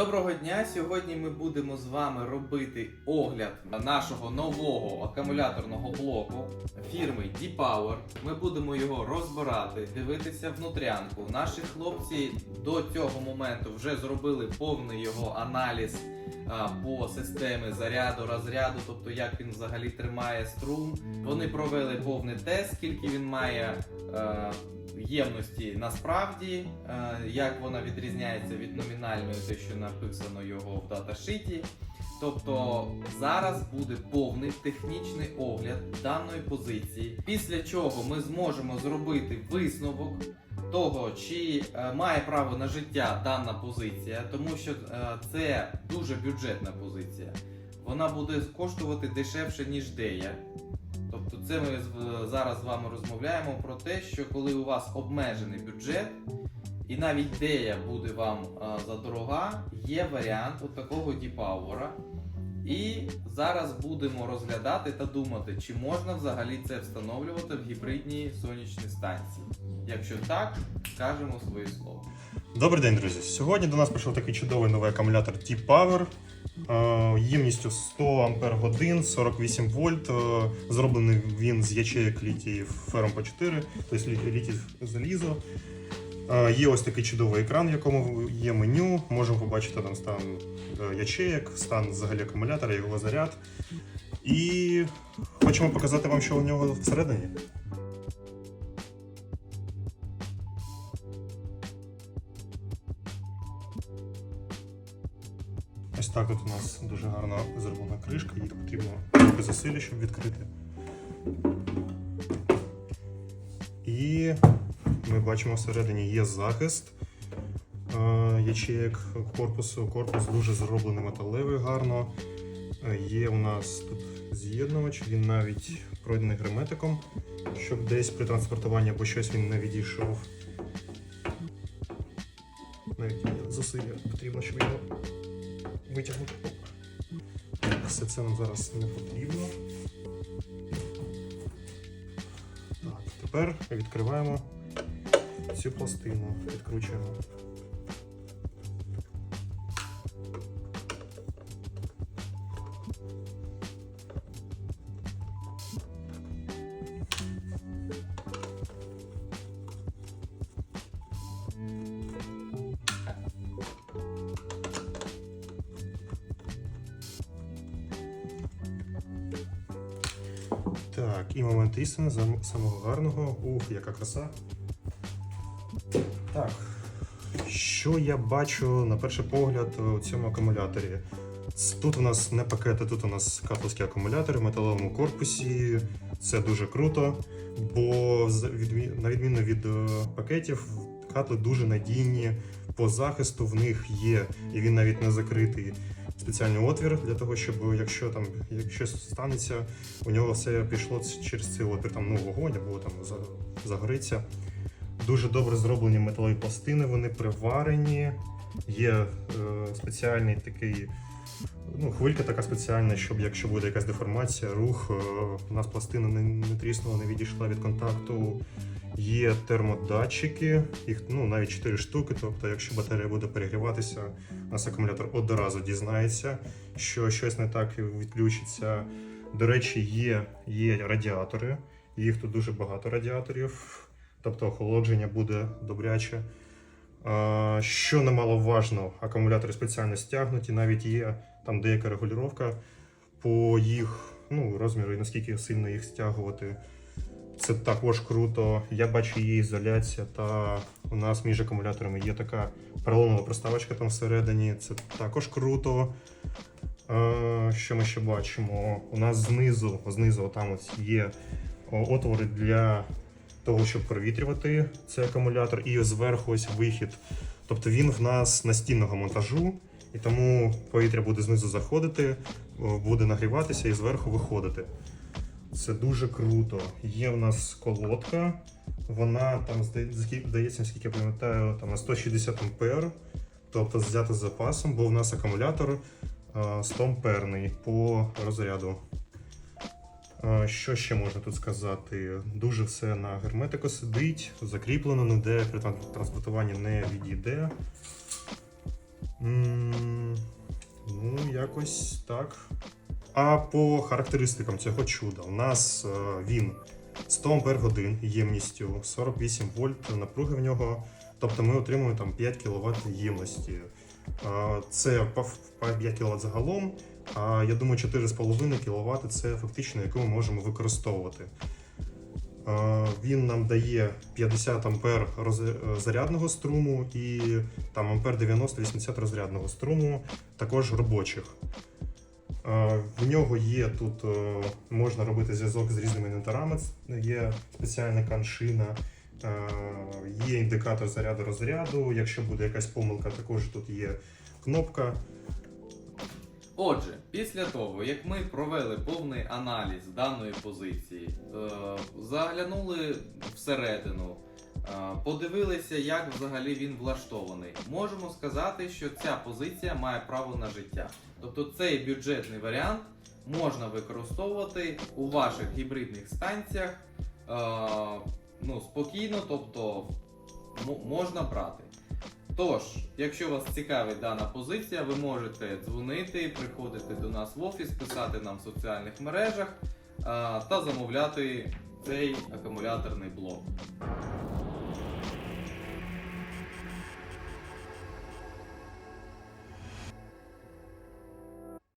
Доброго дня! Сьогодні ми будемо з вами робити огляд нашого нового акумуляторного блоку фірми D-Power. Ми будемо його розбирати, дивитися внутрянку. Наші хлопці до цього моменту вже зробили повний його аналіз по системі заряду, розряду, тобто як він взагалі тримає струм. Вони провели повний тест, скільки він має. ємності насправді, як вона відрізняється від номінальної, те, що написано його в даташиті. Тобто зараз буде повний технічний огляд даної позиції, після чого ми зможемо зробити висновок того, чи е, має право на життя дана позиція, тому що е, це дуже бюджетна позиція. Вона буде коштувати дешевше, ніж Дея. Тобто, це ми зараз з вами розмовляємо про те, що коли у вас обмежений бюджет, і навіть дея буде вам задорога, є варіант от такого діпауера. І зараз будемо розглядати та думати, чи можна взагалі це встановлювати в гібридній сонячній станції. Якщо так, скажемо своє слово. Добрий день, друзі. Сьогодні до нас прийшов такий чудовий новий акумулятор T-Power. Ємністю 100 Ампер годин, 48 вольт. Зроблений він з ячеїк літій фером по 4, тобто лі- літій залізо. Є ось такий чудовий екран, в якому є меню. Можемо побачити там стан е, ячеїк, стан взагалі акумулятора, його заряд. І хочемо показати вам, що у нього всередині. Ось так от у нас дуже гарно зроблена кришка, її потрібно трохи зусилля, щоб відкрити. І ми бачимо всередині є захист е, ячеїк корпусу. Корпус дуже зроблений металевий гарно. Е, Є у нас тут з'єднувач, він навіть пройдений герметиком, щоб десь при транспортуванні або щось він не відійшов. Навіть є зусилля потрібно, щоб його витягнути. Все це нам зараз не потрібно. Тепер відкриваємо цю пластину, відкручуємо. Так, і момент істини самого гарного. Ух, яка краса. Так. Що я бачу на перший погляд у цьому акумуляторі? Тут у нас не пакети, тут у нас катловські акумулятори в металевому корпусі. Це дуже круто, бо на відміну від е, пакетів, катли дуже надійні по захисту. В них є, і він навіть не закритий спеціальний отвір для того, щоб якщо там щось станеться, у нього все пішло через цей отвір, там ну вогонь або там за- загориться. Дуже добре зроблені металеві пластини, вони приварені. Є е, спеціальний такий, ну, хвилька така спеціальна, щоб якщо буде якась деформація, рух, е, у нас пластина не, не тріснула, не відійшла від контакту. Є термодатчики, їх ну, навіть 4 штуки. Тобто, якщо батарея буде перегріватися, у нас акумулятор одразу дізнається, що щось не так відключиться. До речі, є, є радіатори, їх тут дуже багато радіаторів, тобто охолодження буде добряче. Що немаловажно, акумулятори спеціально стягнуті, навіть є там деяка регулювання по їх ну, розміру і наскільки сильно їх стягувати. Це також круто. Я бачу її ізоляція, та у нас між акумуляторами є така поролонова проставочка там всередині. Це також круто. Що ми ще бачимо? У нас знизу, знизу там ось є отвори для того, щоб провітрювати цей акумулятор, і зверху ось вихід. Тобто він в нас настінного монтажу, і тому повітря буде знизу заходити, буде нагріватися і зверху виходити. Це дуже круто. Є в нас колодка. Вона там здається, наскільки я пам'ятаю, там на 160 ампер. Тобто взяти з запасом, бо в нас акумулятор 100 амперний по розряду. А, Що ще можна тут сказати? Дуже все на герметику сидить, закріплено, ніде при транспортуванні не відійде. Ну, якось так. А по характеристикам цього чуда, у нас е, він 100 Ампер годин ємністю, 48 вольт напруги в нього. Тобто ми отримуємо там 5 кВт ємності. Е, Це по 5 кВт загалом. А я думаю, 4,5 кВт це фактично, яку ми можемо використовувати. Він нам дає 50 ампер е, зарядного струму і там ампер 90-80 розрядного струму, також робочих. В нього є тут, е, можна робити зв'язок з різними інвентарами, є спеціальна каншина, є індикатор заряду розряду. Якщо буде якась помилка, також тут є кнопка. Отже, після того, як ми провели повний аналіз даної позиції, е, заглянули всередину, е, подивилися, як взагалі він влаштований, можемо сказати, що ця позиція має право на життя. Тобто цей бюджетний варіант можна використовувати у ваших гібридних станціях е, ну, спокійно, тобто можна брати. Тож, якщо вас цікавить дана позиція, ви можете дзвонити, приходити до нас в офіс, писати нам в соціальних мережах та замовляти цей акумуляторний блок.